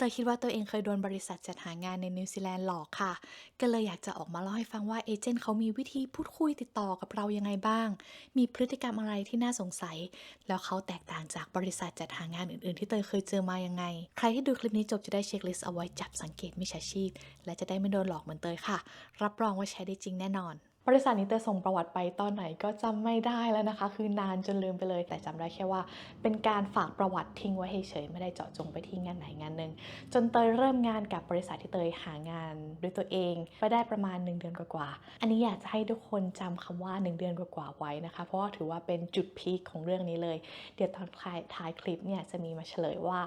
เตยคิดว่าตัวเองเคยโดนบริษัทจัดหางานในนิวซีแลนด์หลอกค่ะ ก็เลยอยากจะออกมาเล่าให้ฟังว่าเอเจนต์เขามีวิธีพูดคุยติดต่อกับเรายังไงบ้าง มีพฤติกรรมอะไรที่น่าสงสัย แล้วเขาแตกต่างจากบริษัทจัดหางานอื่นๆ ที่เตยเคยเจอมายังไง ใครที่ดูคลิปนี้จบจะได้เช็คลิสต์เอาไว้จับสังเกตมิจฉาชีพ และจะได้ไม่โดนหลอกเหมือนเตยค่ะ รับรองว่าใช้ได้จริงแน่นอน บริษัทนี้เตยส่งประวัติไปตอนไหนก็จำไม่ได้แล้วนะคะ คือนานจนลืมไปเลย แต่จำได้แค่ว่า เป็นการฝากประวัติทิ้งไว้เฉยๆไม่ได้เจาะจงไปที่งานไหนงานหนึ่งจนเตยเริ่มงานกับบริษัทที่เตยหางานด้วยตัวเองไปได้ประมาณ 1 เดือนกว่าๆอันนี้อยากจะให้ทุกคนจำคำว่า 1 เดือนกว่าๆไว้นะคะ เพราะว่าถือว่าเป็นจุดพีคของเรื่องนี้เลย เดี๋ยวตอนท้ายคลิปเนี่ยจะมีมาเฉลยว่า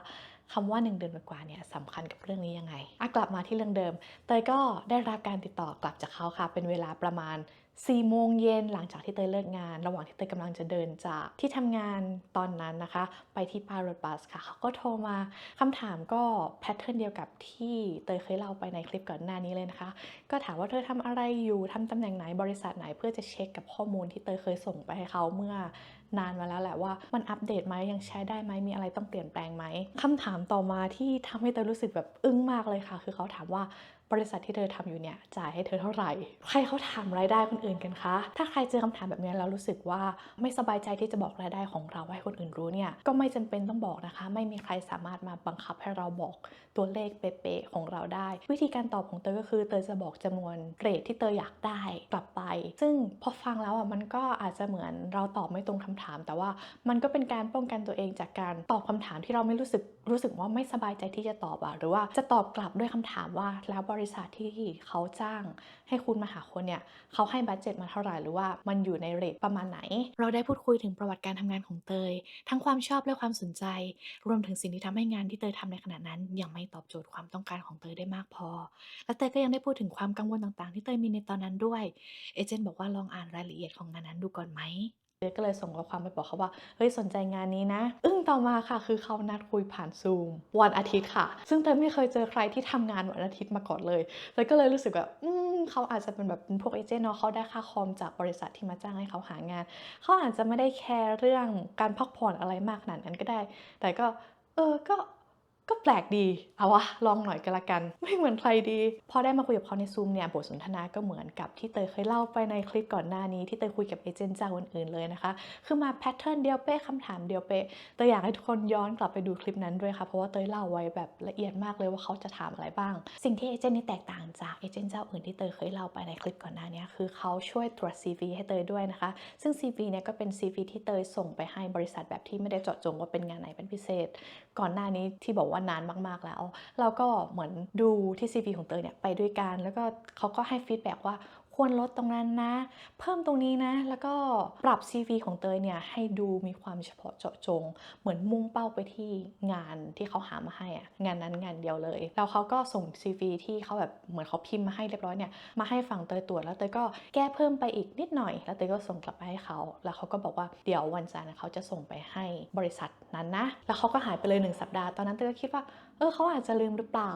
คำว่า 1 เดือนกว่าเนี่ยสำคัญกับเรื่องนี้ยังไงอะกลับมาที่เรื่องเดิม เตยก็ได้รับการติดต่อกลับจากเขาค่ะ เป็นเวลาประมาณ 4โมงเย็นหลังจากที่เตยเลิกงาน ระหว่างที่เตยกำลังจะเดินจากที่ทำงานตอนนั้นนะคะ ไปที่ป้ายรถบัสค่ะเขาก็โทรมาคำถามก็แพทเทิร์นเดียวกับที่เตยเคยเล่าไปในคลิปก่อนหน้านี้เลยนะคะ ก็ถามว่าเธอทำอะไรอยู่ทำตำแหน่งไหนบริษัทไหนเพื่อจะเช็คกับข้อมูลที่เตยเคยส่งไปให้เขาเมื่อนานมาแล้วแหละว่ามันอัปเดตไหมยังใช้ได้ไหมมีอะไรต้องเปลี่ยนแปลงไหมคำถามต่อมาที่ทำให้เตยรู้สึกแบบอึ้งมากเลยค่ะ คือเขาถามว่า บริษัทที่เธอทำอยู่เนี่ยจ่ายให้เธอเท่าไหร่ ใครเขาถามรายได้คนอื่นกันคะ ถ้าใครเจอคำถามแบบนี้แล้วรู้สึกว่าไม่สบายใจที่จะบอกรายได้ของเราให้คนอื่นรู้เนี่ยก็ไม่จำเป็นต้องบอกนะคะ ไม่มีใครสามารถมาบังคับให้เราบอกตัวเลขเป๊ะๆของเราได้ วิธีการตอบของเตยก็คือเตยจะบอกจำนวนเรทที่เตยอยากได้กลับไป ซึ่งพอฟังแล้วอะมันก็อาจจะเหมือนเราตอบไม่ตรงคำถาม แต่ว่ามันก็เป็นการป้องกันตัวเองจากการตอบคำถามที่เราไม่รู้สึกรู้สึกว่าไม่สบายใจที่จะตอบอะหรือว่าจะตอบกลับด้วยคำถามว่าแล้วบริริษัทที่เขาจ้างให้คุณมาหาคนเนี่ยเขาให้บัตเจ็ตมาเท่าไหร่หรือว่ามันอยู่ในเรทประมาณไหน เราได้พูดคุยถึงประวัติการทำงานของเตย ทั้งความชอบและความสนใจ รวมถึงสิ่งที่ทำให้งานที่เตยทำในขณะนั้น ยังไม่ตอบโจทย์ความต้องการของเตยได้มากพอ และเตยก็ยังได้พูดถึงความกังวลต่างๆ ที่เตยมีในตอนนั้นด้วยเอเจนต์บอกว่าลองอ่านรายละเอียดของงานนั้นดูก่อนไหม เตยก็เลยส่งข้อความไปบอกเขาว่า เฮ้ยสนใจงานนี้นะ อึ้งต่อมาค่ะ คือเขานัดคุยผ่านซูม วันอาทิตย์ค่ะ ซึ่งเตยไม่เคยเจอใครที่ทำงานวันอาทิตย์มาก่อนเลยเตยก็เลยรู้สึกแบบอืมเขาอาจจะเป็นแบบพวกเอเจนต์เนาะเขาได้ค่าคอมจากบริษัทที่มาจ้างให้เขาหางาน เขาอาจจะไม่ได้แคร์เรื่องการพักผ่อนอะไรมากขนาดนั้นก็ได้ แต่ก็เออก็ ก็แปลกดี เอาวะ ลองหน่อยก็แล้วกัน ไม่เหมือนใครดี พอได้มาคุยกับเขาในซูมเนี่ย บทสนทนาก็เหมือนกับที่เตยเคยเล่าไปในคลิปก่อนหน้านี้ที่เตยคุยกับเอเจนต์เจ้าอื่นๆเลยนะคะ คือมาแพทเทิร์นเดียวเป๊ะคำถามเดียวเป๊ะเตยอยากให้ทุกคนย้อนกลับไปดูคลิปนั้นด้วยค่ะ เพราะว่าเตยเล่าไว้แบบละเอียดมากเลยว่าเขาจะถามอะไรบ้าง สิ่งที่เอเจนต์นี้แตกต่างจากเอเจนต์เจ้าอื่นที่เตยเคยเล่าไปในคลิปก่อนหน้านี้คือเขาช่วยตรวจ CV ให้เตยด้วยนะคะ ซึ่ง CV เนี่ยก็เป็น CV ที่เตยส่งไปให้บริษัทแบบที่ไม่ได้เจาะจงว่าเป็นงานไหนเป็นพิเศษ ก่อนหน้านี้ที่บอกว่านานมากๆแล้ว เราก็เหมือนดูที่ CV ของเตยเนี่ยไปด้วยกัน แล้วก็เขาก็ให้ฟีดแบ็ว่า ควรลดตรงนั้นนะ เพิ่มตรงนี้นะ แล้วก็ปรับ CV ของเตยเนี่ยให้ดูมีความเฉพาะเจาะจง เหมือนมุ่งเป้าไปที่งานที่เขาหามาให้อะงานนั้นงานเดียวเลย แล้วเขาก็ส่ง CV ที่เขาแบบเหมือนเขาพิมพ์มาให้เรียบร้อยเนี่ยมาให้ฝั่งเตยตรวจแล้วเตยก็แก้เพิ่มไปอีกนิดหน่อย แล้วเตยก็ส่งกลับไปให้เขา แล้วเขาก็บอกว่าเดี๋ยววันจันทร์เขาจะส่งไปให้บริษัทนั้นนะ แล้วเขาก็หายไปเลยหนึ่งสัปดาห์ ตอนนั้นเตยก็คิดว่าเออเขาอาจจะลืมหรือเปล่า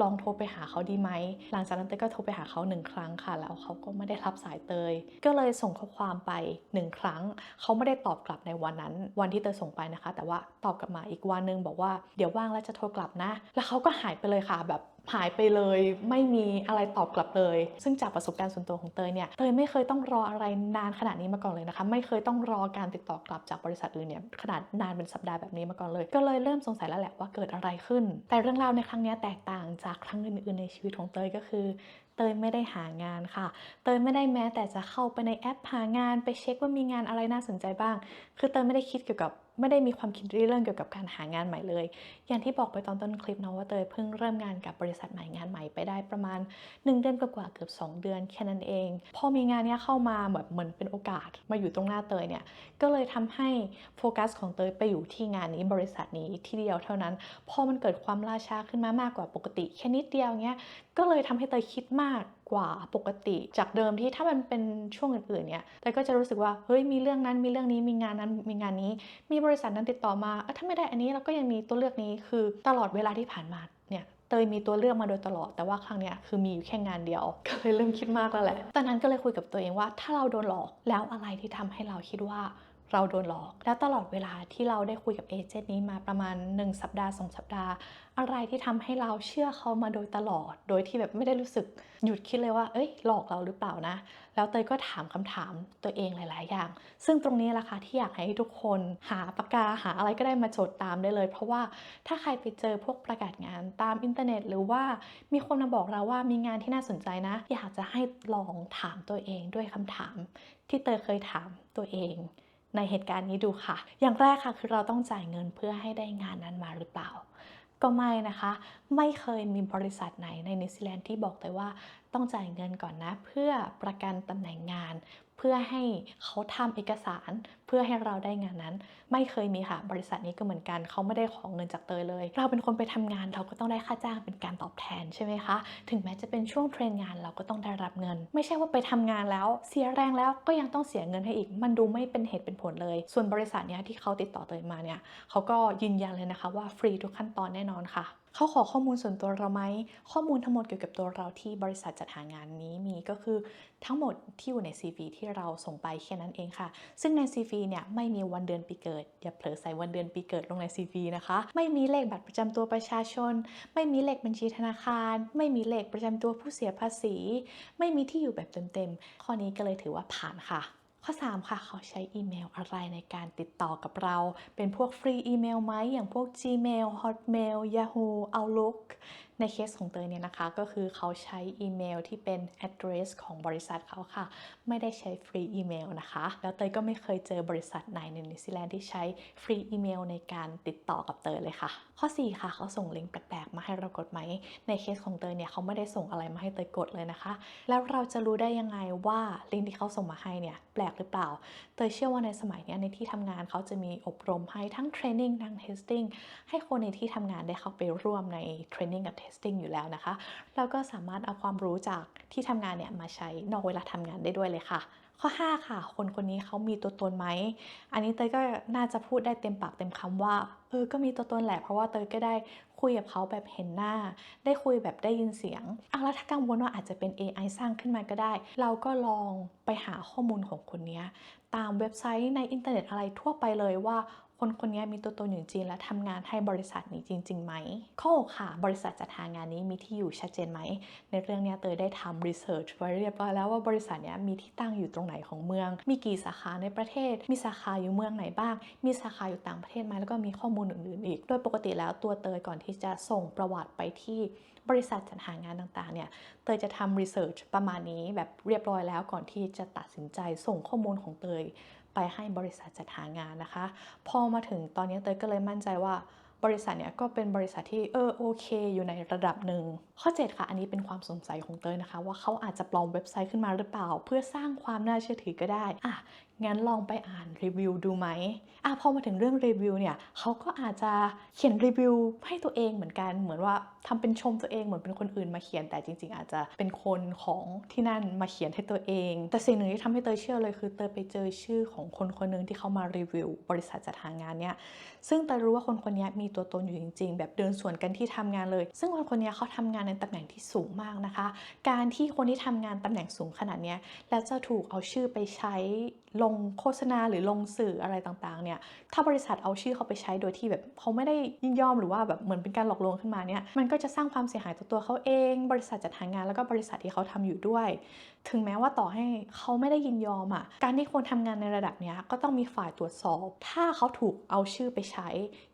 ลองโทรไปหาเขาดีไหมหลังจากนั้นเตยก็โทรไปหาเขาหนึ่งครั้งค่ะ แล้วเขาก็ไม่ได้รับสายเตย ก็เลยส่งข้อความไปหนึ่งครั้ง เขาไม่ได้ตอบกลับในวันนั้น วันที่เตยส่งไปนะคะ แต่ว่าตอบกลับมาอีกวันนึงบอกว่าเดี๋ยวว่างแล้วจะโทรกลับนะ แล้วเขาก็หายไปเลยค่ะแบบหายไปเลยไม่มีอะไรตอบกลับเลย ซึ่งจากประสบการณ์ส่วนตัวของเตยเนี่ยเตยไม่เคยต้องรออะไรนานขนาดนี้มาก่อนเลยนะคะ ไม่เคยต้องรอการติดต่อกลับจากบริษัทอื่นเนี่ยขนาดนานเป็นสัปดาห์แบบนี้มาก่อนเลย ก็เลยเริ่มสงสัยแล้วแหละว่าเกิดอะไรขึ้น แต่เรื่องราวในครั้งนี้แตกต่างจากครั้งอื่นๆในชีวิตของเตยก็คือ เตยไม่ได้หางานค่ะ เตยไม่ได้แม้แต่จะเข้าไปในแอปหางานไปเช็คว่ามีงานอะไรน่าสนใจบ้าง คือเตยไม่ได้คิดเกี่ยวกับ ไม่ได้มีความคิดเรื่องเกี่ยวกับการหางานใหม่เลย อย่างที่บอกไปตอนต้นคลิปเนาะว่าเตยเพิ่งเริ่มงานกับบริษัทใหม่งานใหม่ไปได้ประมาณ 1 เดือนกว่าๆเกือบ 2 เดือนแค่นั้นเอง พอมีงานนี้เข้ามาแบบเหมือนเป็นโอกาสมาอยู่ตรงหน้าเตยเนี่ย ก็เลยทำให้โฟกัสของเตยไปอยู่ที่งานนี้บริษัทนี้ที่เดียวเท่านั้น พอมันเกิดความล่าช้าขึ้นมามากกว่าปกติแค่นิดเดียวเนี้ย ก็เลยทำให้เตยคิดมากกว่าปกติ จากเดิมที่ถ้ามันเป็นช่วงอื่นๆเนี่ยเตยก็จะรู้สึกว่าเฮ้ยมีเรื่องนั้นมีเรื่องนี้มีงานนั้นมีงานนี้ มีบริษัทนั้นติดต่อมาอถ้าไม่ได้อันนี้เราก็ยังมีตัวเลือกนี้คือตลอดเวลาที่ผ่านมาเนี่ยเตยมีตัวเลือกมาโดยตลอด แต่ว่าครั้งเนี้ยคือมีอยู่แค่งานเดียว ก็เลยเริ่มคิดมากแล้วแหละ ตอนนั้นก็เลยคุยกับตัวเองว่า ถ้าเราโดนหลอกแล้วอะไรที่ทำให้เราคิดว่า เราโดนหลอก แล้วตลอดเวลาที่เราได้คุยกับเอเจนต์นี้มาประมาณ 1 สัปดาห์ 2 สัปดาห์ อะไรที่ทำให้เราเชื่อเขามาโดยตลอด โดยที่แบบไม่ได้รู้สึกหยุดคิดเลยว่า เอ้ย หลอกเราหรือเปล่านะ แล้วเตยก็ถามคำถามตัวเองหลาย ๆ อย่าง ซึ่งตรงนี้แหละค่ะที่อยากให้ทุกคนหาปากกาหาอะไรก็ได้มาจดตามได้เลย เพราะว่าถ้าใครไปเจอพวกประกาศงานตามอินเทอร์เน็ต หรือว่ามีคนมาบอกเราว่ามีงานที่น่าสนใจนะ อยากจะให้ลองถามตัวเองด้วยคำถาม ที่เตยเคยถามตัวเอง ในเหตุการณ์นี้ดูค่ะ อย่างแรกค่ะคือเราต้องจ่ายเงินเพื่อให้ได้งานนั้นมาหรือเปล่า ก็ไม่นะคะ ไม่เคยมีบริษัทไหนในนิวซีแลนด์ที่บอกเลยว่า ต้องจ่ายเงินก่อนนะ เพื่อประกันตำแหน่งงาน เพื่อให้เขาทำเอกสาร เพื่อให้เราได้งานนั้น ไม่เคยมีค่ะ บริษัทนี้ก็เหมือนกันเขาไม่ได้ของเงินจากเตยเลย เราเป็นคนไปทำงานเราก็ต้องได้ค่าจ้างเป็นการตอบแทนใช่ไหมคะ ถึงแม้จะเป็นช่วงเทรนงานเราก็ต้องได้รับเงิน ไม่ใช่ว่าไปทำงานแล้ว เสียแรงแล้วก็ยังต้องเสียเงินให้อีก มันดูไม่เป็นเหตุเป็นผลเลย ส่วนบริษัทเนี้ยที่เขาติดต่อเตยมาเนี่ยเขาก็ยืนยันเลยนะคะว่าฟรีทุกขั้นตอนแน่นอนค่ะ เขาขอข้อมูลส่วนตัวเราไหม ข้อมูลทั้งหมดเกี่ยวกับตัวเราที่บริษัทจัดหางานนี้มีก็คือทั้งหมดที่อยู่ใน CV ที่เราส่งไปแค่นั้นเองค่ะ ซึ่งใน CV เนี่ยไม่มีวันเดือนปีเกิด อย่าเผลอใส่วันเดือนปีเกิดลงใน CV นะคะ ไม่มีเลขบัตรประจำตัวประชาชน ไม่มีเลขบัญชีธนาคาร ไม่มีเลขประจำตัวผู้เสียภาษี ไม่มีที่อยู่แบบเต็มๆ ข้อนี้ก็เลยถือว่าผ่านค่ะ ข้อ 3 ค่ะ เขาใช้อีเมลอะไรในการติดต่อกับเรา เป็นพวกฟรีอีเมลไหมอย่างพวก Gmail Hotmail Yahoo Outlook ในเคสของเตยเนี่ยนะคะ ก็คือเขาใช้อีเมลที่เป็น address ของบริษัทเขาค่ะ ไม่ได้ใช้ฟรีอีเมลนะคะ แล้วเตยก็ไม่เคยเจอบริษัทไหนในนิวซีแลนด์ที่ใช้ฟรีอีเมลในการติดต่อกับเตยเลยค่ะ ข้อ 4 ค่ะเขาส่งลิงก์แปลกๆมาให้เรากดไหม ในเคสของเตยเนี่ยเขาไม่ได้ส่งอะไรมาให้เตยกดเลยนะคะ แล้วเราจะรู้ได้ยังไงว่าลิงก์ที่เขาส่งมาให้เนี่ยแปลกหรือเปล่า เตยเชื่อว่าในสมัยนี้ในที่ทำงานเขาจะมีอบรมให้ทั้งเทรนนิ่งทั้งเทสติ้งให้คนในที่ทำงานได้เข้าไปร่วมในเทรนนิ่งกับเทสติ้งอยู่แล้วนะคะ แล้วก็สามารถเอาความรู้จากที่ทำงานเนี่ยมาใช้นอกเวลาทำงานได้ด้วยเลยค่ะ ข้อ 5 ค่ะ คนคนนี้เขามีตัวตนไหม อันนี้เตยก็น่าจะพูดได้เต็มปากเต็มคำว่า เออ ก็มีตัวตนแหละ เพราะว่าเตยก็ได้คุยกับเขาแบบเห็นหน้า ได้คุยแบบได้ยินเสียงอะแล้วถ้ากังวลว่าอาจจะเป็น AI สร้างขึ้นมาก็ได้ เราก็ลองไปหาข้อมูลของคนนี้ตามเว็บไซต์ในอินเทอร์เน็ตอะไรทั่วไปเลยว่า คนคนนี้มีตัวตนอยู่จริง และทำงานให้บริษัทนี้จริงๆไหมข้อค่ะ บริษัทจัดหางานนี้มีที่อยู่ชัดเจนไหม ในเรื่องนี้เตยได้ทำรีเสิร์ชไว้เรียบร้อยแล้วว่าบริษัทนี้มีที่ตั้งอยู่ตรงไหนของเมือง มีกี่สาขาในประเทศ มีสาขาอยู่เมืองไหนบ้าง มีสาขาอยู่ต่างประเทศไหมแล้วก็มีข้อมูลอื่นๆอีก โดยปกติแล้วตัวเตยก่อนที่จะส่งประวัติไปที่บริษัทจัดหางานต่างๆเนี่ย เตยจะทำรีเสิร์ชประมาณนี้แบบเรียบร้อยแล้วก่อนที่จะตัดสินใจส่งข้อมูลของเตย ไปให้บริษัทจัดหางานนะคะ พอมาถึงตอนนี้เตยก็เลยมั่นใจว่าบริษัทเนี้ยก็เป็นบริษัทที่เออโอเค อยู่ในระดับหนึ่งข้อ 7 ค่ะ อันนี้เป็นความสงสัยของเตยนะคะ ว่าเขาอาจจะปลอมเว็บไซต์ขึ้นมาหรือเปล่า เพื่อสร้างความน่าเชื่อถือก็ได้ อะ งั้นลองไปอ่านรีวิวดูไหมอะ พอมาถึงเรื่องรีวิวเนี่ยเขาก็อาจจะเขียนรีวิวให้ตัวเองเหมือนกัน เหมือนว่าทำเป็นชมตัวเองเหมือนเป็นคนอื่นมาเขียน แต่จริง ๆ อาจจะเป็นคนของที่นั่นมาเขียนให้ตัวเอง แต่สิ่งหนึ่งที่ทำให้เตยเชื่อเลยคือเตยไปเจอชื่อของคนคนหนึ่งที่เขามารีวิว บริษัทจัดหางานเนี่ยซึ่งเตยรู้ว่าคนคนนี้มีตัวตนอยู่จริง ๆ แบบเดินสวนกันที่ทำงานเลย ซึ่งคนคนนี้เขาทำงานในตำแหน่งที่สูงมากนะคะ การที่คนที่ทำงานตำแหน่งสูงขนาดนี้แล้วจะถูกเอาชื่อไปใช้ ลงโฆษณาหรือลงสื่ออะไรต่างๆเนี่ยถ้าบริษัทเอาชื่อเขาไปใช้โดยที่แบบเขาไม่ได้ยินยอมหรือว่าแบบเหมือนเป็นการหลอกลวงขึ้นมาเนี่ยมันก็จะสร้างความเสียหายต่อตัวเขาเอง บริษัทจัดหางานแล้วก็บริษัทที่เขาทำอยู่ด้วย ถึงแม้ว่าต่อให้เขาไม่ได้ยินยอมอะการที่คนทำงานในระดับเนี้ยก็ต้องมีฝ่ายตรวจสอบ ถ้าเขาถูกเอาชื่อไปใช้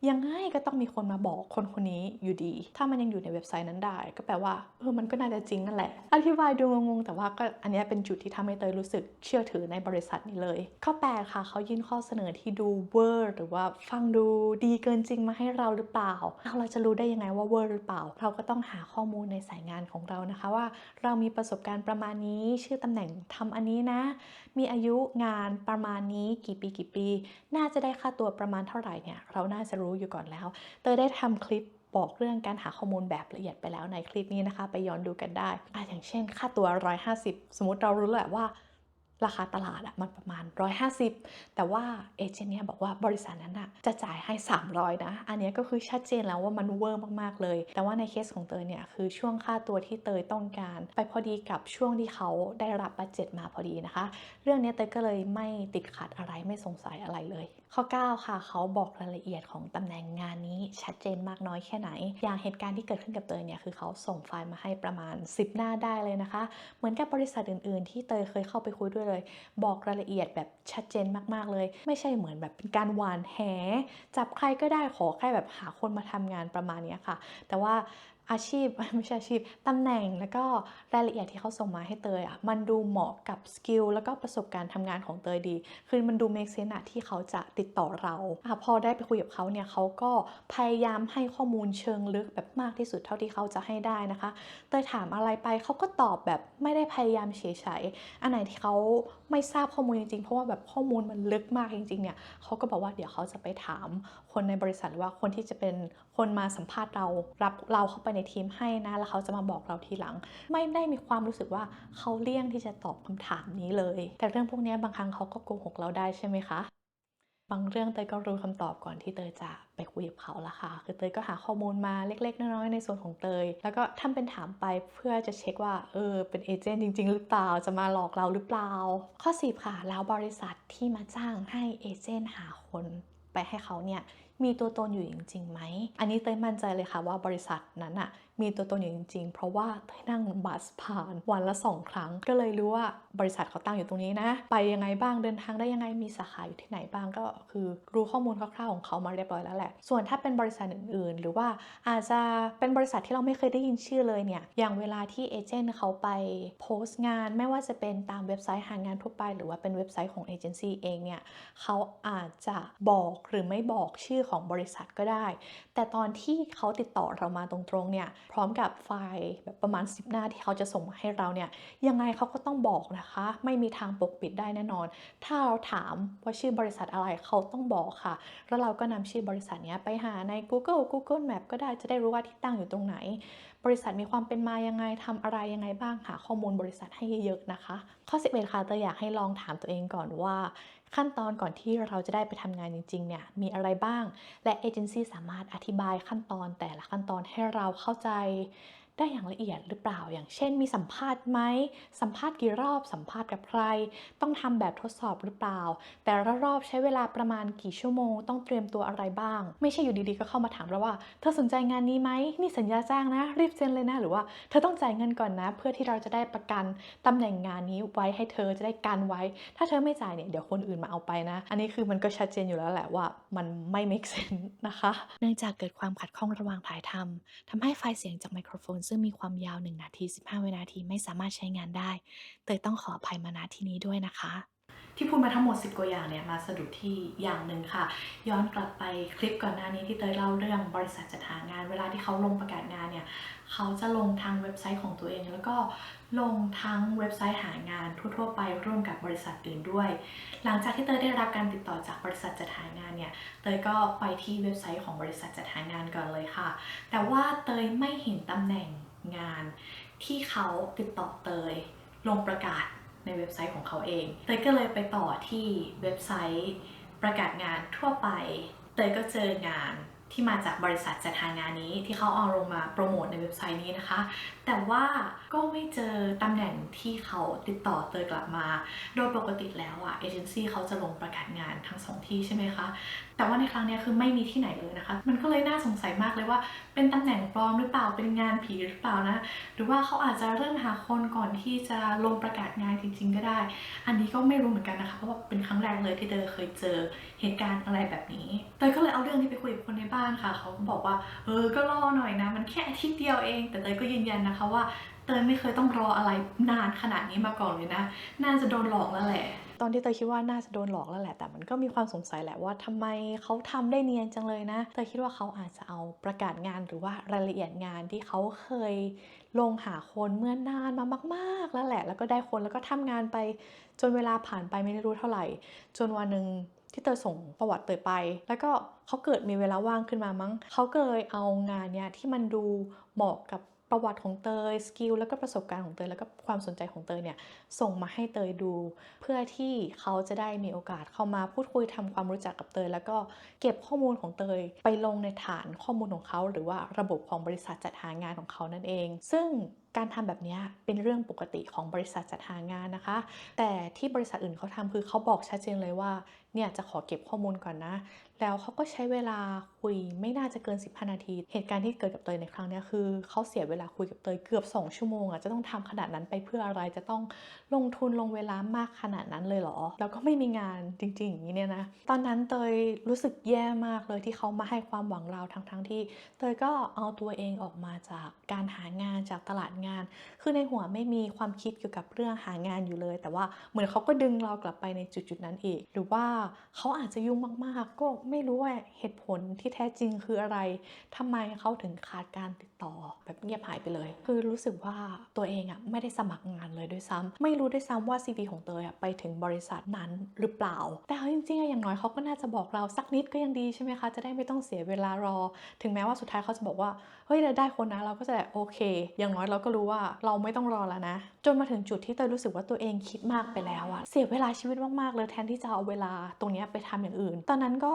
ยังไงก็ต้องมีคนมาบอกคนคนนี้อยู่ดี ถ้ามันยังอยู่ในเว็บไซต์นั้นได้ ก็แปลว่าเออมันก็น่าจะจริงนั่นแหละ อธิบายดูงงๆแต่ว่าก็อันนี้เป็นจุดที่ทำให้เตยรู้สึกเชื่อถือในบริษัทนี้เลยข้อ 8 ค่ะเขายื่นข้อเสนอที่ดูเวอร์หรือว่าฟังดูดีเกินจริงมาให้เราหรือเปล่า เราจะรู้ได้ยังไงว่าเวอร์หรือเปล่า เราก็ต้องหาข้อมูลในสายงานของเรานะคะว่า เรามีประสบการณ์ประมาณนี้ชื่อตำแหน่งทำอันนี้นะ มีอายุงานประมาณนี้กี่ปีกี่ปี น่าจะได้ค่าตัวประมาณเท่าไหร่เนี่ยเราน่าจะรู้อยู่ก่อนแล้ว เตยได้ทำคลิปบอกเรื่องการหาข้อมูลแบบละเอียดไปแล้วในคลิปนี้นะคะ ไปย้อนดูกันได้ออย่างเช่น ค่าตัว 150 สมมติเรารู้แหละว่า ราคาตลาดอะมันประมาณ 150 แต่ว่าเอเจนต์เนี่ยบอกว่าบริษัทนั้นอะจะจ่ายให้ 300 นะ อันนี้ก็คือชัดเจนแล้วว่ามันเวอร์มากๆเลย แต่ว่าในเคสของเตยเนี่ยคือช่วงค่าตัวที่เตยต้องการ ไปพอดีกับช่วงที่เขาได้รับบัตเจ็ตมาพอดีนะคะ เรื่องนี้เตยก็เลยไม่ติดขัดอะไรไม่สงสัยอะไรเลย ข้อ 9 ค่ะ เขาบอกรายละเอียดของตำแหน่งงานนี้ชัดเจนมากน้อยแค่ไหน อย่างเหตุการณ์ที่เกิดขึ้นกับเตยเนี่ยคือเขาส่งไฟล์มาให้ประมาณ 10 หน้าได้เลยนะคะ เหมือนกับบริษัทอื่น ๆ ที่เตยเคยเข้าไปคุยด้วยเลย บอกรายละเอียดแบบชัดเจนมาก ๆ เลย ไม่ใช่เหมือนแบบเป็นการหวานแหจับใครก็ได้ขอแค่แบบหาคนมาทำงานประมาณนี้ค่ะ แต่ว่า อาชีพไม่ใช่อาชีพตำแหน่งแล้วก็รายละเอียดที่เขาส่งมาให้เตยอะมันดูเหมาะกับสกิลแล้วก็ประสบการณ์ทำงานของเตยดี คือมันดูเมคเซนอะที่เขาจะติดต่อเราอะพอได้ไปคุยกับเขาเนี่ยเขาก็พยายามให้ข้อมูลเชิงลึกแบบมากที่สุดเท่าที่เขาจะให้ได้นะคะ เตยถามอะไรไปเขาก็ตอบแบบไม่ได้พยายามเฉยๆอันไหนที่เขาไม่ทราบข้อมูลจริงๆเพราะว่าแบบข้อมูลมันลึกมากจริงๆเนี่ยเขาก็บอกว่าเดี๋ยวเขาจะไปถามคนในบริษัทหรือว่าคนที่จะเป็นคนมาสัมภาษณ์เรารับเราเข้าไปในทีมให้นะแล้วเขาจะมาบอกเราทีหลัง ไม่ได้มีความรู้สึกว่าเขาเลี่ยงที่จะตอบคำถามนี้เลย แต่เรื่องพวกนี้บางครั้งเขาก็โกหกเราได้ใช่ไหมคะบางเรื่องเตยก็รู้คำตอบก่อนที่เตยจะไปคุยกับเขาละค่ะ คือเตยก็หาข้อมูลมาเล็ก ๆ น้อยๆในส่วนของเตย แล้วก็ทำเป็นถามไปเพื่อจะเช็คว่า เออ เป็นเอเจนต์จริง ๆ หรือเปล่า จะมาหลอกเราหรือเปล่า ข้อ 10 ค่ะ แล้วบริษัทที่มาจ้างให้เอเจนต์หาคน ไปให้เขาเนี่ยมีตัวตนอยู่จริงๆไหม อันนี้เต้ยมั่นใจเลยค่ะว่าบริษัทนั้นอะ มีตัวตนอยู่จริง ๆ เพราะว่าเต้นั่งบัสผ่านวันละสองครั้ง ก็เลยรู้ว่าบริษัทเขาตั้งอยู่ตรงนี้นะ ไปยังไงบ้างเดินทางได้ยังไงมีสาขาอยู่ที่ไหนบ้างก็คือรู้ข้อมูลคร่าวๆของเขามาเรียบร้อยแล้วแหละ ส่วนถ้าเป็นบริษัทอื่น ๆ หรือว่าอาจจะเป็นบริษัทที่เราไม่เคยได้ยินชื่อเลยเนี่ยอย่างเวลาที่เอเจนต์เขาไปโพสต์งาน ไม่ว่าจะเป็นตามเว็บไซต์หางานทั่วไป หรือว่าเป็นเว็บไซต์ของเอเจนซี่เองเนี่ยเขาอาจจะบอกหรือไม่บอกชื่อของบริษัทก็ได้ แต่ตอนที่เขาติดต่อเรามาตรงๆเนี่ยพร้อมกับไฟล์แบบประมาณ 10 หน้าที่เขาจะส่งมาให้เราเนี่ยยังไงเขาก็ต้องบอกนะคะ ไม่มีทางปกปิดได้แน่นอน ถ้าเราถามว่าชื่อบริษัทอะไรเขาต้องบอกค่ะ แล้วเราก็นำชื่อบริษัทเนี้ยไปหาใน Google Google Map ก็ได้จะได้รู้ว่าที่ตั้งอยู่ตรงไหน บริษัทมีความเป็นมายังไงทำอะไรยังไงบ้างหาข้อมูลบริษัทให้เยอะๆนะคะ ข้อ 11ค่ะเตยอยากให้ลองถามตัวเองก่อนว่า ขั้นตอนก่อนที่เราจะได้ไปทำงานจริงๆเนี่ยมีอะไรบ้าง และเอเจนซี่สามารถอธิบายขั้นตอนแต่ละขั้นตอนให้เราเข้าใจ ได้อย่างละเอียดหรือเปล่า อย่างเช่น มีสัมภาษณ์ไหม สัมภาษณ์กี่รอบ สัมภาษณ์กับใคร ต้องทำแบบทดสอบหรือเปล่า แต่ละรอบใช้เวลาประมาณกี่ชั่วโมง ต้องเตรียมตัวอะไรบ้าง ไม่ใช่อยู่ดีๆก็เข้ามาถามเราว่า เธอสนใจงานนี้ไหม นี่สัญญาจ้างนะ รีบเซ็นเลยนะ หรือว่าเธอต้องจ่ายเงินก่อนนะ เพื่อที่เราจะได้ประกันตำแหน่งงานนี้ไว้ให้เธอจะได้กันไว้ ถ้าเธอไม่จ่ายเนี่ยเดี๋ยวคนอื่นมาเอาไปนะ อันนี้คือมันก็ชัดเจนอยู่แล้วแหละว่ามันไม่ make sense นะคะ เนื่องจากเกิดความขัดข้องระหว่างถ่ายทำทำให้ไฟล์เสียงจากไมโครโฟนซึ่งมีความยาว 1 นาที 15 วินาทีไม่สามารถใช้งานได้ เตยต้องขออภัยมาณที่นี้ด้วยนะคะ ที่พูดมาทั้งหมด 10 กว่าอย่างเนี่ยมาสะดุดที่อย่างหนึ่งค่ะ ย้อนกลับไปคลิปก่อนหน้านี้ที่เตยเล่าเรื่องบริษัทจัดหางาน เวลาที่เขาลงประกาศงานเนี่ยเขาจะลงทางเว็บไซต์ของตัวเอง แล้วก็ลงทั้งเว็บไซต์หางานทั่วๆไปร่วมกับบริษัทอื่นด้วย หลังจากที่เตยได้รับการติดต่อจากบริษัทจัดหางานเนี่ยเตยก็ไปที่เว็บไซต์ของบริษัทจัดหางานก่อนเลยค่ะ แต่ว่าเตยไม่เห็นตำแหน่งงานที่เขาติดต่อเตยลงประกาศ ในเว็บไซต์ของเขาเองเตยก็เลยไปต่อที่เว็บไซต์ประกาศงานทั่วไปเตยก็เจองานที่มาจากบริษัทจัดหางานนี้ที่เขาเอาลงมาโปรโมทในเว็บไซต์นี้นะคะ แต่ว่า ก็ไม่เจอตำแหน่งที่เขาติดต่อเตยกลับมา โดยปกติแล้วอะเอเจนซี่เขาจะลงประกาศงานทั้งสองที่ใช่ไหมคะ แต่ว่าในครั้งนี้คือไม่มีที่ไหนเลยนะคะ มันก็เลยน่าสงสัยมากเลยว่า เป็นตำแหน่งปลอมหรือเปล่าเป็นงานผีหรือเปล่านะ หรือว่าเขาอาจจะเริ่มหาคนก่อนที่จะลงประกาศงานจริง ๆ ก็ได้ อันนี้ก็ไม่รู้เหมือนกันนะคะเพราะว่าเป็นครั้งแรกเลยที่เตยเคยเจอเหตุการณ์อะไรแบบนี้เตยก็เลยเอาเรื่องนี้ไปคุยกับคนในบ้านค่ะ เขาก็บอกว่าเออก็รอหน่อยนะ มันแค่อาทิตย์เดียวเอง แต่เตยก็ยืนยันนะคะว่า เตยไม่เคยต้องรออะไรนานขนาดนี้มาก่อนเลยนะ น่าจะโดนหลอกแล้วแหละ ตอนที่เตยคิดว่าน่าจะโดนหลอกแล้วแหละ แต่มันก็มีความสงสัยแหละว่าทำไมเขาทำได้เนียนจังเลยนะ เตยคิดว่าเขาอาจจะเอาประกาศงานหรือว่ารายละเอียดงานที่เขาเคยลงหาคนเมื่อนานมามาก ๆ แล้วแหละ แล้วก็ได้คนแล้วก็ทำงานไป จนเวลาผ่านไปไม่ได้รู้เท่าไหร่ จนวันหนึ่งที่เตยส่งประวัติเตยไป แล้วก็เขาเกิดมีเวลาว่างขึ้นมามั้ง เขาก็เลยเอางานเนี้ยที่มันดูเหมาะกับ ประวัติของเตยสกิลแล้วก็ประสบการณ์ของเตยแล้วก็ความสนใจของเตยเนี่ยส่งมาให้เตยดู เพื่อที่เขาจะได้มีโอกาสเข้ามาพูดคุยทำความรู้จักกับเตย แล้วก็เก็บข้อมูลของเตย ไปลงในฐานข้อมูลของเขา หรือว่าระบบของบริษัทจัดหางานของเขานั่นเอง ซึ่งการทำแบบนี้เป็นเรื่องปกติของบริษัทจัดหางานนะคะ แต่ที่บริษัทอื่นเขาทำคือเขาบอกชัดเจนเลยว่าเนี่ยจะขอเก็บข้อมูลก่อนนะ แล้วเขาก็ใช้เวลาคุยไม่น่าจะเกิน 15 นาที เหตุการณ์ที่เกิดกับเตยในครั้งนี้คือเขาเสียเวลาคุยกับเตยเกือบ 2 ชั่วโมงอะจะต้องทำขนาดนั้นไปเพื่ออะไรจะต้องลงทุนลงเวลามากขนาดนั้นเลยเหรอ แล้วก็ไม่มีงานจริงๆอย่างนี้เนี่ยนะตอนนั้นเตยรู้สึกแย่มากเลยที่เขามาให้ความหวังเราทั้งๆที่ เตยก็เอาตัวเองออกมาจากการหางานจากตลาดงาน คือในหัวไม่มีความคิดเกี่ยวกับเรื่องหางานอยู่เลย แต่ว่าเหมือนเขาก็ดึงเรากลับไปในจุดๆนั้นอีก หรือว่าเขาอาจจะยุ่งมากๆก็ไม่รู้ว่าเหตุผลที่แท้จริงคืออะไรทำไมเขาถึงขาดการติดต่อแบบเงียบหายไปเลย คือรู้สึกว่าตัวเองอะไม่ได้สมัครงานเลยด้วยซ้ำไม่รู้ด้วยซ้ำว่า CV ของเตยอะไปถึงบริษัทนั้นหรือเปล่า แต่เอาจริงๆอะอย่างน้อยเขาก็น่าจะบอกเราสักนิดก็ยังดีใช่ไหมคะ จะได้ไม่ต้องเสียเวลารอ ถึงแม้ว่าสุดท้ายเขาจะบอกว่าเฮ้ยเราได้คนนะเราก็จะแบบโอเค อย่างน้อยเราก็รู้ว่าเราไม่ต้องรอแล้วนะ จนมาถึงจุดที่เตยรู้สึกว่าตัวเองคิดมากไปแล้วอะเสียเวลาชีวิตมากๆเลยแทนที่จะเอาเวลาตรงนี้ไปทำอย่างอื่น ตอนนั้นก็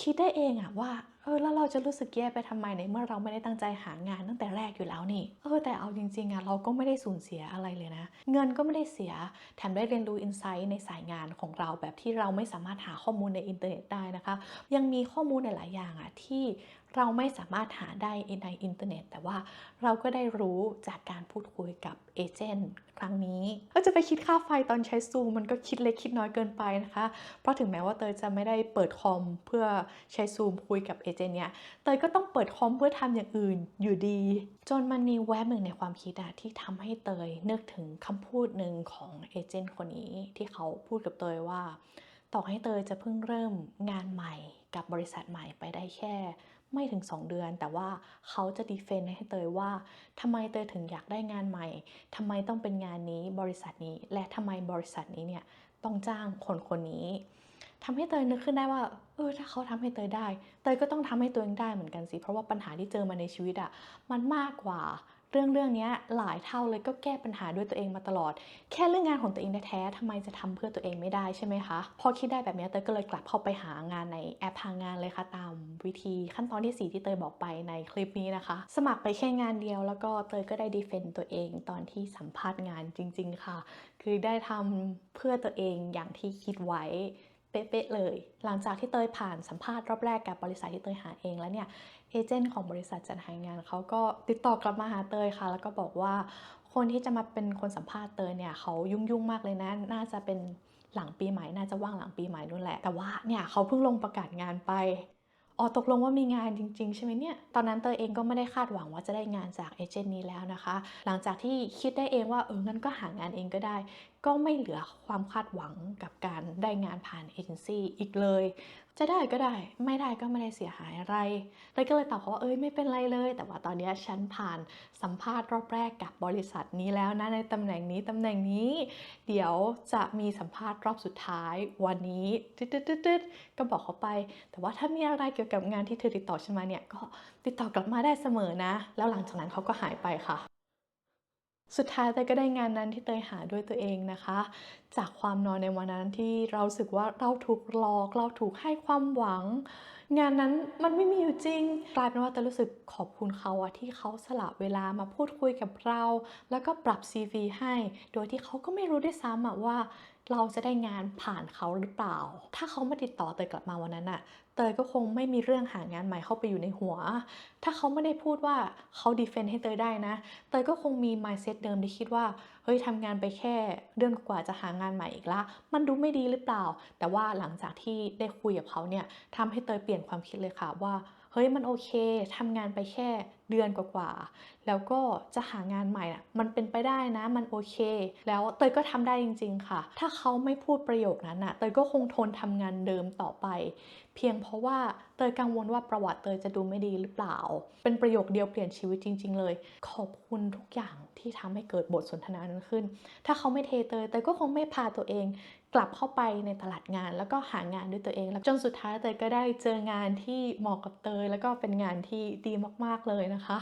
คิดได้เองอะว่าเออแล้วเราจะรู้สึกแย่ไปทำไมในเมื่อเราไม่ได้ตั้งใจหางานตั้งแต่แรกอยู่แล้วนี่เออแต่เอาจริงๆอะเราก็ไม่ได้สูญเสียอะไรเลยนะ เงินก็ไม่ได้เสียแถมได้เรียนรู้อินไซต์ในสายงานของเราแบบที่เราไม่สามารถหาข้อมูลในอินเทอร์เน็ตได้นะคะ ยังมีข้อมูลหลายอย่างอะที่ เราไม่สามารถหาได้ในอินเทอร์เน็ต แต่ว่าเราก็ได้รู้จากการพูดคุยกับเอเจนต์ครั้งนี้ก็จะไปคิดค่าไฟตอนใช้ซูมมันก็คิดเล็กคิดน้อยเกินไปนะคะ เพราะถึงแม้ว่าเตยจะไม่ได้เปิดคอมเพื่อใช้ซูมคุยกับเอเจนต์เนี่ยเตยก็ต้องเปิดคอมเพื่อทำอย่างอื่นอยู่ดี จนมันมีแวบหนึ่งในความคิดอะที่ทำให้เตยนึกถึงคำพูดหนึ่งของเอเจนต์คนนี้ที่เขาพูดกับเตยว่า ต่อให้เตยจะเพิ่งเริ่มงานใหม่กับบริษัทใหม่ไปได้แค่ ไม่ถึง 2 เดือน แต่ว่าเขาจะดีเฟนให้เตยว่าทำไมเตยถึงอยากได้งานใหม่ทำไมต้องเป็นงานนี้บริษัทนี้ และทำไมบริษัทนี้เนี่ยต้องจ้างคนคนนี้ทำให้เตยนึกขึ้นได้ว่าเออถ้าเขาทำให้เตยได้ เตยก็ต้องทำให้ตัวเองได้เหมือนกันสิ เพราะว่าปัญหาที่เจอมาในชีวิตอะมันมากกว่า รื่องเรื่องนี้หลายเท่าเลยก็แก้ปัญหาด้วยตัวเองมาตลอด แค่เรื่องงานของตัวเองแท้ๆทำไมจะทำเพื่อตัวเองไม่ได้ใช่ไหมคะพอคิดได้แบบนี้เตยก็เลยกลับเข้าไปหางานในแอปหางานเลยค่ะตามวิธีขั้นตอนที่ 4 ที่เตยบอกไปในคลิปนี้นะคะ สมัครไปแค่งานเดียวแล้วก็เตยก็ได้ดีเฟนต์ตัวเองตอนที่สัมภาษณ์งานจริง ๆ ค่ะ คือได้ทำเพื่อตัวเองอย่างที่คิดไว้เป๊ะๆเลย หลังจากที่เตยผ่านสัมภาษณ์รอบแรกกับบริษัทที่เตยหาเองแล้วเนี่ย เอเจนต์ของบริษัทจัดหางานเขาก็ติดต่อกลับมาหาเตยค่ะ แล้วก็บอกว่าคนที่จะมาเป็นคนสัมภาษณ์เตยเนี่ยเขายุ่งๆมากเลยนะ น่าจะเป็นหลังปีใหม่น่าจะว่างหลังปีใหม่นู่นแหละ แต่ว่าเนี่ยเขาเพิ่งลงประกาศงานไปอ๋อตกลงว่ามีงานจริง ๆ ใช่ไหมเนี่ย ตอนนั้นเตยเองก็ไม่ได้คาดหวังว่าจะได้งานจากเอเจนต์นี้แล้วนะคะ หลังจากที่คิดได้เองว่าเอองั้นก็หางานเองก็ได้ ก็ไม่เหลือความคาดหวังกับการได้งานผ่านเอเจนซี่อีกเลย จะได้ก็ได้ไม่ได้ก็ไม่ได้เสียหายอะไรเลยก็เลยตอบเขาว่าเอ้ยไม่เป็นไรเลย แต่ว่าตอนนี้ฉันผ่านสัมภาษณ์รอบแรกกับบริษัทนี้แล้วนะในตำแหน่งนี้ตำแหน่งนี้ เดี๋ยวจะมีสัมภาษณ์รอบสุดท้ายวันนี้ตึ๊ดๆๆก็บอกเขาไป แต่ว่าถ้ามีอะไรเกี่ยวกับงานที่เธอติดต่อฉันมาเนี่ยก็ติดต่อกลับมาได้เสมอนะ แล้วหลังจากนั้นเขาก็หายไปค่ะ สุดท้ายเตยก็ได้งานนั้นที่เตยหาด้วยตัวเองนะคะ จากความนอนในวันนั้นที่เราสึกว่าเราถูกหลอก เราถูกให้ความหวัง งานนั้นมันไม่มีอยู่จริง กลายเป็นว่าเตยรู้สึกขอบคุณเขาอะที่เขาสละเวลามาพูดคุยกับเรา แล้วก็ปรับ CV ให้ โดยที่เขาก็ไม่รู้ด้วยซ้ำอะว่า เราจะได้งานผ่านเขาหรือเปล่า ถ้าเขามาติดต่อเตยกลับมาวันนั้นอะเตยก็คงไม่มีเรื่องหางานใหม่เข้าไปอยู่ในหัว ถ้าเขาไม่ได้พูดว่าเขาดีเฟนต์ให้เตยได้นะ เตยก็คงมี mindset เดิมที่คิดว่า เฮ้ยทำงานไปแค่เดือนกว่าจะหางานใหม่อีกละ มันดูไม่ดีหรือเปล่า แต่ว่าหลังจากที่ได้คุยกับเขาเนี่ยทำให้เตยเปลี่ยนความคิดเลยค่ะว่า ฮ้ยมันโอเคทำงานไปแค่เดือนกว่าๆแล้วก็จะหางานใหม่อะมันเป็นไปได้นะมันโอเค แล้วเตยก็ทำได้จริง ๆ ค่ะ ถ้าเขาไม่พูดประโยคนั้นอะเตยก็คงทนทำงานเดิมต่อไป เพียงเพราะว่าเตยกังวลว่าประวัติเตยจะดูไม่ดีหรือเปล่า เป็นประโยคเดียวเปลี่ยนชีวิตจริง ๆ เลย ขอบคุณทุกอย่างที่ทำให้เกิดบทสนทนานั้นขึ้น ถ้าเขาไม่เทเตยเตยก็คงไม่พาตัวเอง กลับเข้าไปในตลาดงาน แล้วก็หางานด้วยตัวเองแล้วจนสุดท้ายเตยก็ได้เจองานที่เหมาะกับเตยแล้วก็เป็นงานที่ดีมากๆเลยนะคะ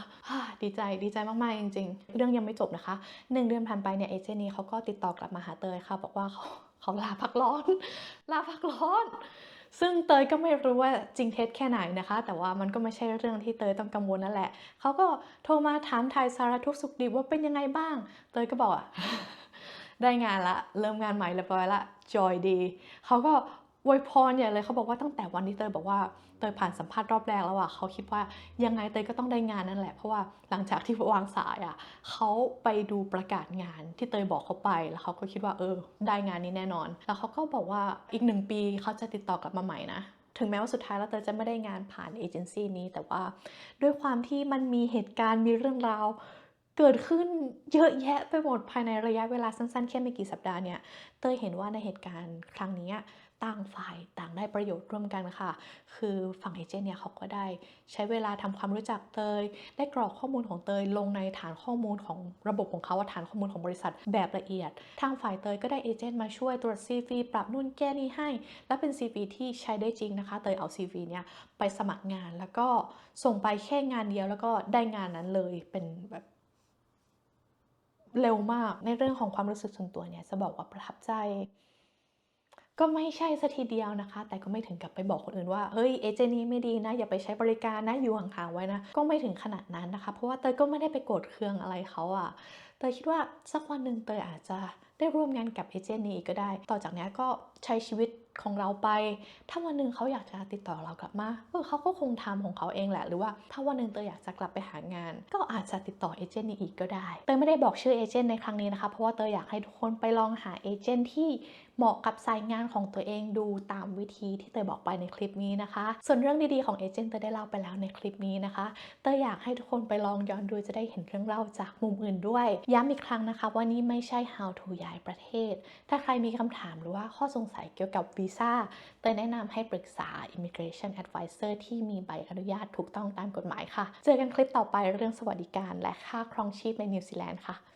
ดีใจดีใจมากๆจริง ๆ เรื่องยังไม่จบนะคะหนึ่งเดือนผ่านไปเนี่ยเอเจนต์นี้เขาก็ติดต่อกลับมาหาเตยค่ะบอกว่าเขาเขาลาพักร้อน ลาพักร้อน ซึ่งเตยก็ไม่รู้ว่าจริงเท็จแค่ไหนนะคะ แต่ว่ามันก็ไม่ใช่เรื่องที่เตยต้องกังวลนั่นแหละเขาก็โทรมาถามไทยสารทุกข์สุขดิบว่าเป็นยังไงบ้าง เตยก็บอกอะ ได้งานละ เริ่มงานใหม่เรียบร้อยละจอยดีเขาก็อวยพรใหญ่เลยเขาบอกว่าตั้งแต่วันที่เตยบอกว่าเตยผ่านสัมภาษณ์รอบแรกแล้วอะเขาคิดว่ายังไงเตยก็ต้องได้งานนั่นแหละ เพราะว่าหลังจากที่วางสายอะเขาไปดูประกาศงานที่เตยบอกเขาไปแล้วเขาก็คิดว่าเออ ได้งานนี้แน่นอน แล้วเขาก็บอกว่าอีกหนึ่งปีเขาจะติดต่อกลับมาใหม่นะถึงแม้ว่าสุดท้ายแล้วเตยจะไม่ได้งานผ่านเอเจนซี่นี้แต่ว่าด้วยความที่มันมีเหตุการณ์มีเรื่องราว เกิดขึ้นเยอะแยะไปหมดภายในระยะเวลาสั้นๆ แค่ไม่กี่สัปดาห์เนี่ย เตยเห็นว่าในเหตุการณ์ครั้งนี้ต่างฝ่ายต่างได้ประโยชน์ร่วมกันค่ะ คือฝั่งเอเจนต์เนี่ยเขาก็ได้ใช้เวลาทำความรู้จักเตย ได้กรอกข้อมูลของเตยลงในฐานข้อมูลของระบบของเขาว่าฐานข้อมูลของบริษัทแบบละเอียด ทางฝ่ายเตยก็ได้เอเจนต์มาช่วยตรวจ CV ปรับนู่นแก้นี่ให้ และเป็น CV ที่ใช้ได้จริงนะคะ เตยเอา CV เนี่ยไปสมัครงานแล้วก็ส่งไปแค่งานเดียวแล้วก็ได้งานนั้นเลยเป็นแบบ เร็วมากในเรื่องของความรู้สึกส่วนตัวเนี่ยจะบอกว่าประทับใจ ก็ไม่ใช่สัทีเดียวนะคะ แต่ก็ไม่ถึงกับไปบอกคนอื่นว่าเฮ้ยเอเจนต์นี้ไม่ดีนะ อย่าไปใช้บริการนะอยู่ห่างๆไว้นะ ก็ไม่ถึงขนาดนั้นนะคะ เพราะว่าเตยก็ไม่ได้ไปโกรธเคืองอะไรเขาอะเตยคิดว่าสักวันหนึ่งเตยอาจจะได้ร่วมงานกับเอเจนต์นี้อีกก็ได้ ต่อจากนี้ก็ใช้ชีวิต ของเราไป ถ้าวันหนึ่งเขาอยากจะติดต่อเรากลับมาเออเขาก็คงทำของเขาเองแหละ หรือว่าถ้าวันหนึ่งเตยอยากจะกลับไปหางาน ก็อาจจะติดต่อเอเจนต์นี้อีกก็ได้ เตยไม่ได้บอกชื่อเอเจนต์ในครั้งนี้นะคะ เพราะว่าเตยอยากให้ทุกคนไปลองหาเอเจนต์ที่เหมาะกับสายงานของตัวเองดูตามวิธีที่เตยบอกไปในคลิปนี้นะคะ ส่วนเรื่องดีๆของเอเจนต์เตยได้เล่าไปแล้วในคลิปนี้นะคะเตยอยากให้ทุกคนไปลองย้อนดูจะได้เห็นเรื่องเล่าจากมุมอื่นด้วย ย้ำอีกครั้งนะคะว่านี่ไม่ใช่ how to ย้ายประเทศ ถ้าใครมีคำถามหรือว่าข้อสงสัยเกี่ยวกับวีซ่าเตยแนะนำให้ปรึกษา immigration advisor ที่มีใบอนุญาตถูกต้องตามกฎหมายค่ะ เจอกันคลิปต่อไปเรื่องสวัสดิการและค่าครองชีพในนิวซีแลนด์ค่ะ